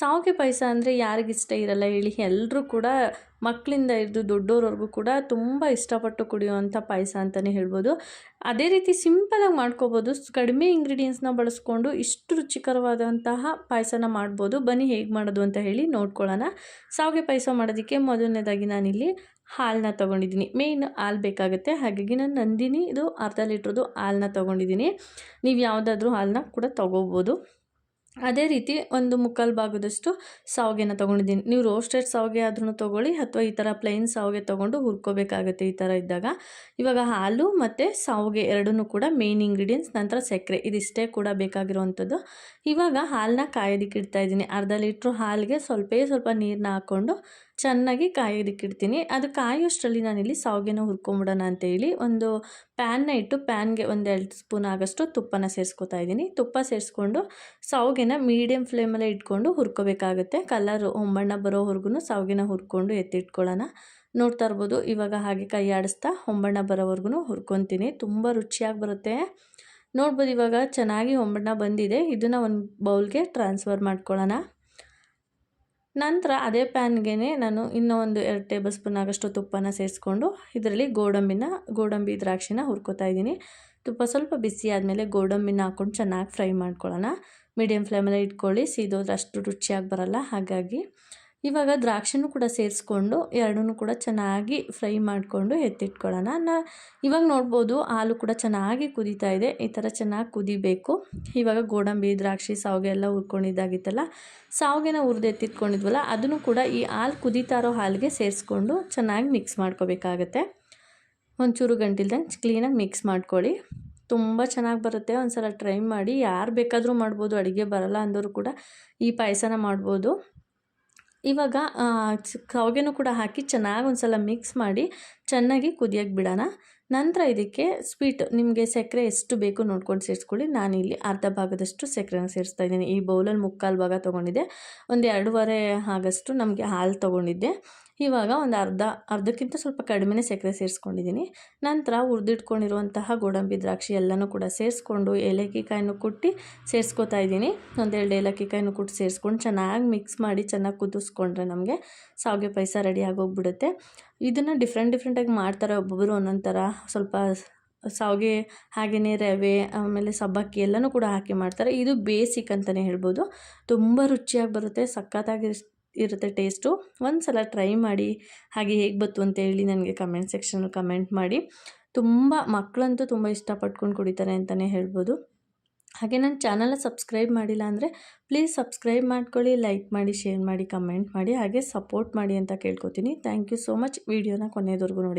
ಸಾವಿಗೆ ಪಾಯಸ ಅಂದರೆ ಯಾರಿಗಿಷ್ಟ ಇರಲ್ಲ ಹೇಳಿ. ಎಲ್ಲರೂ ಕೂಡ ಮಕ್ಕಳಿಂದ ಹಿಡಿದು ದೊಡ್ಡೋರವರೆಗೂ ಕೂಡ ತುಂಬ ಇಷ್ಟಪಟ್ಟು ಕುಡಿಯುವಂಥ ಪಾಯಸ ಅಂತಲೇ ಹೇಳ್ಬೋದು. ಅದೇ ರೀತಿ ಸಿಂಪಲಾಗಿ ಮಾಡ್ಕೋಬೋದು. ಕಡಿಮೆ ಇಂಗ್ರೀಡಿಯೆಂಟ್ಸ್ನ ಬಳಸ್ಕೊಂಡು ಇಷ್ಟು ರುಚಿಕರವಾದಂತಹ ಪಾಯಸನ ಮಾಡ್ಬೋದು. ಬನ್ನಿ ಹೇಗೆ ಮಾಡೋದು ಅಂತ ಹೇಳಿ ನೋಡ್ಕೊಳ್ಳೋಣ. ಶಾವಿಗೆ ಪಾಯಸ ಮಾಡೋದಕ್ಕೆ ಮೊದಲನೇದಾಗಿ ನಾನಿಲ್ಲಿ ಹಾಲನ್ನ ತೊಗೊಂಡಿದ್ದೀನಿ. ಮೇಯ್ನ್ ಹಾಲು ಬೇಕಾಗುತ್ತೆ. ಹಾಗಾಗಿ ನಾನು ನಂದಿನಿ ಇದು ಅರ್ಧ ಲೀಟ್ರದ್ದು ಹಾಲನ್ನ ತೊಗೊಂಡಿದ್ದೀನಿ. ನೀವು ಯಾವುದಾದ್ರೂ ಹಾಲನ್ನ ಕೂಡ ತೊಗೋಬೋದು. ಅದೇ ರೀತಿ ಒಂದು ಮುಕ್ಕಾಲು ಭಾಗದಷ್ಟು ಸಾವಿಗೆನ ತೊಗೊಂಡಿದ್ದೀನಿ. ನೀವು ರೋಸ್ಟೆಡ್ ಸಾವಿಗೆ ಆದ್ರೂ ತೊಗೊಳ್ಳಿ, ಅಥವಾ ಈ ಥರ ಪ್ಲೈನ್ ಸಾವಿಗೆ ತೊಗೊಂಡು ಹುರ್ಕೋಬೇಕಾಗುತ್ತೆ ಈ ಥರ ಇದ್ದಾಗ. ಇವಾಗ ಹಾಲು ಮತ್ತು ಸಾವಿಗೆ ಎರಡನ್ನೂ ಕೂಡ ಮೇನ್ ಇಂಗ್ರೀಡಿಯೆಂಟ್ಸ್ ನಂತರ ಸಕ್ಕರೆ, ಇದಿಷ್ಟೇ ಕೂಡ ಬೇಕಾಗಿರುವಂಥದ್ದು. ಇವಾಗ ಹಾಲನ್ನ ಕಾಯೋದಕ್ಕೆ ಇಡ್ತಾ ಇದ್ದೀನಿ. ಅರ್ಧ ಲೀಟ್ರು ಹಾಲಿಗೆ ಸ್ವಲ್ಪೇ ಸ್ವಲ್ಪ ನೀರನ್ನ ಹಾಕ್ಕೊಂಡು ಚೆನ್ನಾಗಿ ಕಾಯೋದಕ್ಕಿಡ್ತೀನಿ. ಅದು ಕಾಯೋಷ್ಟರಲ್ಲಿ ನಾನಿಲ್ಲಿ ಸಾವಿಗೆನ ಹುರ್ಕೊಂಬಿಡೋಣ ಅಂತೇಳಿ ಒಂದು ಪ್ಯಾನ್ನ ಇಟ್ಟು ಪ್ಯಾನ್ಗೆ ಒಂದೆರಡು ಸ್ಪೂನ್ ಆಗೋಷ್ಟು ತುಪ್ಪನ ಸೇರಿಸ್ಕೊತಾ ಇದ್ದೀನಿ. ತುಪ್ಪ ಸೇರಿಸ್ಕೊಂಡು ಸಾವಿಗೆನ ಮೀಡಿಯಂ ಫ್ಲೇಮಲ್ಲೇ ಇಟ್ಕೊಂಡು ಹುರ್ಕೋಬೇಕಾಗುತ್ತೆ. ಕಲರು ಹೊಂಬಣ್ಣ ಬರೋವರೆಗೂ ಸಾವಿಗೆನ ಹುರ್ಕೊಂಡು ಎತ್ತಿಟ್ಕೊಳ್ಳೋಣ. ನೋಡ್ತಾ ಇರ್ಬೋದು, ಇವಾಗ ಹಾಗೆ ಕೈ ಆಡಿಸ್ತಾ ಹೊಂಬಣ್ಣ ಬರೋವರೆಗೂ ಹುರ್ಕೊತೀನಿ. ತುಂಬ ರುಚಿಯಾಗಿ ಬರುತ್ತೆ. ನೋಡ್ಬೋದು ಇವಾಗ ಚೆನ್ನಾಗಿ ಹೊಂಬಣ್ಣ ಬಂದಿದೆ. ಇದನ್ನು ಒಂದು ಬೌಲ್ಗೆ ಟ್ರಾನ್ಸ್ಫರ್ ಮಾಡ್ಕೊಳ್ಳೋಣ. ನಂತರ ಅದೇ ಪ್ಯಾನ್ಗೆ ನಾನು ಇನ್ನೂ ಒಂದು ಎರಡು ಟೇಬಲ್ ಸ್ಪೂನ್ ಆಗಷ್ಟು ತುಪ್ಪನ ಸೇರಿಸ್ಕೊಂಡು ಇದರಲ್ಲಿ ಗೋಡಂಬಿನ, ಗೋಡಂಬಿ ದ್ರಾಕ್ಷಿನ ಹುರ್ಕೋತಾ ಇದ್ದೀನಿ. ತುಪ್ಪ ಸ್ವಲ್ಪ ಬಿಸಿ ಆದಮೇಲೆ ಗೋಡಂಬಿನ ಹಾಕ್ಕೊಂಡು ಚೆನ್ನಾಗಿ ಫ್ರೈ ಮಾಡ್ಕೊಳ್ಳೋಣ. ಮೀಡಿಯಮ್ ಫ್ಲೇಮಲ್ಲೇ ಇಟ್ಕೊಳ್ಳಿ. ಸೀದೋದ್ರೆ ಅಷ್ಟು ರುಚಿಯಾಗಿ ಬರಲ್ಲ. ಹಾಗಾಗಿ ಇವಾಗ ದ್ರಾಕ್ಷಿನೂ ಕೂಡ ಸೇರಿಸ್ಕೊಂಡು ಎರಡೂ ಕೂಡ ಚೆನ್ನಾಗಿ ಫ್ರೈ ಮಾಡಿಕೊಂಡು ಎತ್ತಿಟ್ಕೊಳ್ಳೋಣ. ನಾ, ಇವಾಗ ನೋಡ್ಬೋದು ಹಾಲು ಕೂಡ ಚೆನ್ನಾಗಿ ಕುದೀತಾ ಇದೆ. ಈ ಥರ ಚೆನ್ನಾಗಿ ಕುದಿಬೇಕು. ಇವಾಗ ಗೋಡಂಬಿ, ದ್ರಾಕ್ಷಿ, ಸಾವಿಗೆ ಎಲ್ಲ ಹುರ್ಕೊಂಡಿದ್ದಾಗಿತ್ತಲ್ಲ, ಸಾವಿಗೆನ ಹುರಿದು ಎತ್ತಿಟ್ಕೊಂಡಿದ್ವಲ್ಲ, ಅದನ್ನು ಕೂಡ ಈ ಹಾಲು ಕುದೀತಾ ಇರೋ ಹಾಲಿಗೆ ಸೇರಿಸ್ಕೊಂಡು ಚೆನ್ನಾಗಿ ಮಿಕ್ಸ್ ಮಾಡ್ಕೋಬೇಕಾಗತ್ತೆ. ಒಂಚೂರು ಗಂಟಿಲ್ದಂಗೆ ಕ್ಲೀನಾಗಿ ಮಿಕ್ಸ್ ಮಾಡ್ಕೊಳ್ಳಿ. ತುಂಬ ಚೆನ್ನಾಗಿ ಬರುತ್ತೆ. ಒಂದು ಸಲ ಟ್ರೈ ಮಾಡಿ ಯಾರು ಬೇಕಾದರೂ ಮಾಡ್ಬೋದು. ಅಡುಗೆ ಬರಲ್ಲ ಅಂದವರು ಕೂಡ ಈ ಪಾಯಸನ ಮಾಡ್ಬೋದು. ಇವಾಗ ಶಾವ್ಗೆನೂ ಕೂಡ ಹಾಕಿ ಚೆನ್ನಾಗಿ ಒಂದು ಸಲ ಮಿಕ್ಸ್ ಮಾಡಿ ಚೆನ್ನಾಗಿ ಕುದಿಯೋಕ್ಕೆ ಬಿಡೋಣ. ನಂತರ ಇದಕ್ಕೆ ಸ್ವೀಟ್ ನಿಮಗೆ ಸಕ್ಕರೆ ಎಷ್ಟು ಬೇಕು ನೋಡ್ಕೊಂಡು ಸೇರಿಸ್ಕೊಳ್ಳಿ. ನಾನಿಲ್ಲಿ ಅರ್ಧ ಭಾಗದಷ್ಟು ಸಕ್ಕರೆನ ಸೇರಿಸ್ತಾ ಇದ್ದೀನಿ. ಈ ಬೌಲಲ್ಲಿ ಮುಕ್ಕಾಲು ಭಾಗ ತೊಗೊಂಡಿದ್ದೆ. ಒಂದು ಎರಡೂವರೆ ಆಗಷ್ಟು ನಮಗೆ ಹಾಲು ತೊಗೊಂಡಿದ್ದೆ. ಇವಾಗ ಒಂದು ಅರ್ಧ, ಅರ್ಧಕ್ಕಿಂತ ಸ್ವಲ್ಪ ಕಡಿಮೆನೇ ಸಕ್ಕರೆ ಸೇರಿಸ್ಕೊಂಡಿದ್ದೀನಿ. ನಂತರ ಹುರಿದಿಟ್ಕೊಂಡಿರುವಂತಹ ಗೋಡಂಬಿ ದ್ರಾಕ್ಷಿ ಎಲ್ಲನೂ ಕೂಡ ಸೇರಿಸ್ಕೊಂಡು ಏಲಕ್ಕಿ ಕಾಯಿನೂ ಕುಟ್ಟಿ ಸೇರಿಸ್ಕೊತಾ ಇದ್ದೀನಿ. ಒಂದೆರಡು ಏಲಕ್ಕಿ ಕಾಯಿನೂ ಕುಟ್ಟಿ ಸೇರಿಸ್ಕೊಂಡು ಚೆನ್ನಾಗಿ ಮಿಕ್ಸ್ ಮಾಡಿ ಚೆನ್ನಾಗಿ ಕುದಿಸ್ಕೊಂಡ್ರೆ ನಮಗೆ ಸಾವಿಗೆ ಪಾಯಸ ರೆಡಿ ಆಗೋಗ್ಬಿಡುತ್ತೆ. ಇದನ್ನು ಡಿಫ್ರೆಂಟ್ ಡಿಫ್ರೆಂಟಾಗಿ ಮಾಡ್ತಾರೆ ಒಬ್ಬೊಬ್ಬರು ಒಂದೊಂದು ಸ್ವಲ್ಪ ಸಾವಿಗೆ ಹಾಗೆಯೇ ರವೆ, ಆಮೇಲೆ ಸಬ್ಬಕ್ಕಿ ಎಲ್ಲನೂ ಕೂಡ ಹಾಕಿ ಮಾಡ್ತಾರೆ. ಇದು ಬೇಸಿಕ್ ಅಂತಲೇ ಹೇಳ್ಬೋದು. ತುಂಬ ರುಚಿಯಾಗಿ ಬರುತ್ತೆ, ಸಖತ್ತಾಗಿ ಇರುತ್ತೆ ಟೇಸ್ಟು. ಒಂದು ಸಲ ಟ್ರೈ ಮಾಡಿ ಹಾಗೆ ಹೇಗೆ ಬತ್ತು ಅಂತ ಹೇಳಿ ನನಗೆ ಕಮೆಂಟ್ ಸೆಕ್ಷನಲ್ಲಿ ಕಮೆಂಟ್ ಮಾಡಿ. ತುಂಬ, ಮಕ್ಕಳಂತೂ ತುಂಬ ಇಷ್ಟಪಟ್ಕೊಂಡು ಕುಡಿತಾರೆ ಅಂತಲೇ ಹೇಳ್ಬೋದು. ಹಾಗೆ ನನ್ನ ಚಾನಲ್ನ ಸಬ್ಸ್ಕ್ರೈಬ್ ಮಾಡಿಲ್ಲ ಅಂದರೆ ಪ್ಲೀಸ್ ಸಬ್ಸ್ಕ್ರೈಬ್ ಮಾಡ್ಕೊಳ್ಳಿ, ಲೈಕ್ ಮಾಡಿ, ಶೇರ್ ಮಾಡಿ, ಕಮೆಂಟ್ ಮಾಡಿ ಹಾಗೆ ಸಪೋರ್ಟ್ ಮಾಡಿ ಅಂತ ಕೇಳ್ಕೊತೀನಿ. Thank you so much. ವೀಡಿಯೋನ ಕೊನೆಯದವರೆಗೂ ನೋಡಿ.